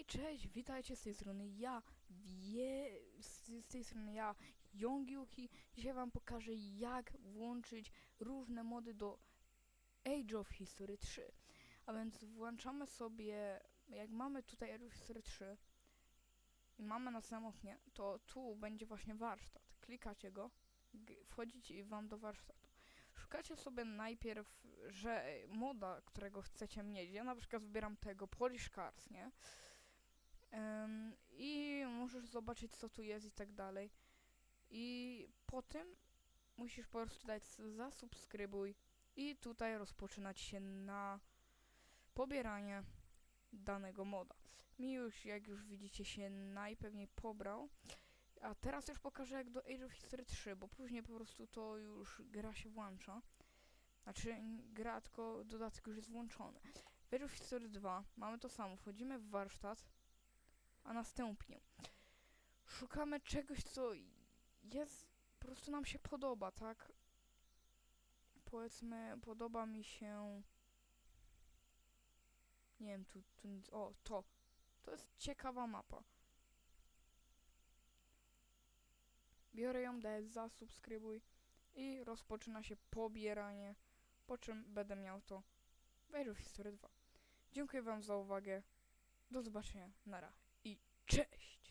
Hej, cześć, witajcie z tej strony ja, wie, z, z tej strony ja, Yongyuki. Dzisiaj wam pokażę jak włączyć różne mody do Age of History 3. A więc włączamy sobie, jak mamy tutaj Age of History 3 i mamy na samym to tu będzie właśnie warsztat. Klikacie go, wchodzicie wam do warsztatu. Szukacie sobie najpierw, że moda, którego chcecie mieć. Ja na przykład wybieram tego Polish Cars, nie? Em, I możesz zobaczyć, co tu jest i tak dalej. I po tym musisz po prostu dać zasubskrybuj i tutaj rozpoczynać się na pobieranie danego moda. Mi już, jak już widzicie, się najpewniej pobrał. A teraz już pokażę jak do Age of History 3, bo później po prostu to już gra się włącza. Znaczy gra, tylko dodatek już jest włączony. W Age of History 2 mamy to samo. Wchodzimy w warsztat, a następnie szukamy czegoś, co jest, po prostu nam się podoba, tak? Powiedzmy, podoba mi się, nie wiem, tu, tu o, to, to jest ciekawa mapa. Biorę ją, daję zasubskrybuj i rozpoczyna się pobieranie, po czym będę miał to w Age History 2. Dziękuję wam za uwagę, do zobaczenia, nara i cześć!